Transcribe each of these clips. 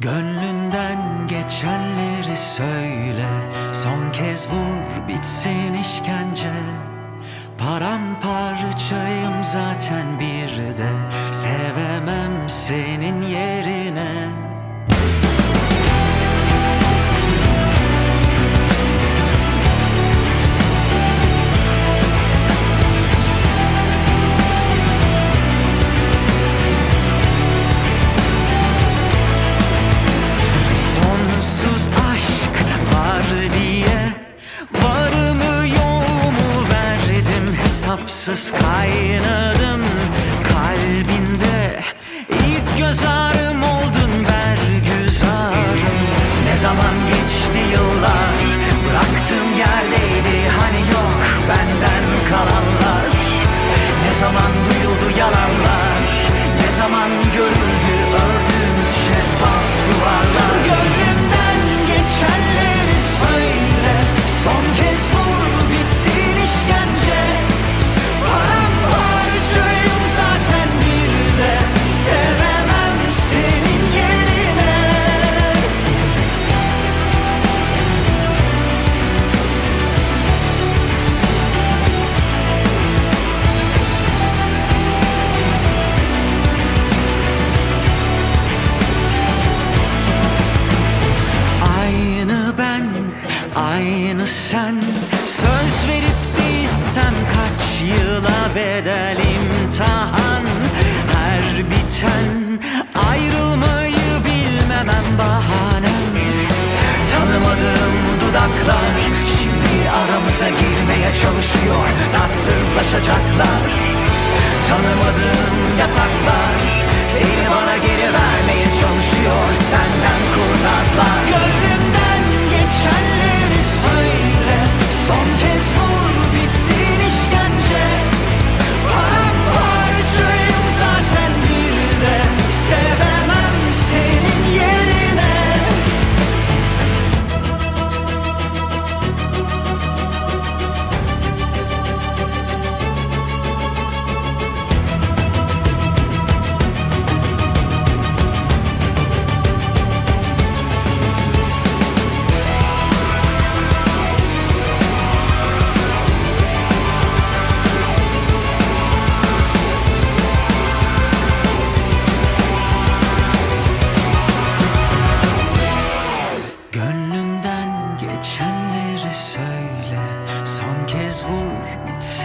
Gönlünden geçenleri söyle. Son kez vur bitsin işkence. Paramparçayım zaten bir de. Sevemem senin yerine Hesapsız kaynadım Kalbinde ilk göz ağrım oldun bergüzarım Ne zaman geçti yıllar Bıraktığım yerdeydi. Hani yok benden kalanlar. Ne zaman duyuldu yalanlar Ne zaman görüldü sen? Söz verip değilsem kaç yıla bedel imtihan? Her biten ayrılmayı bilmemem bahanem. Tanımadığım dudaklar Şimdi aramıza girmeye çalışıyor. Tatsızlaşacaklar. Tanımadığım yataklar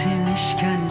sensin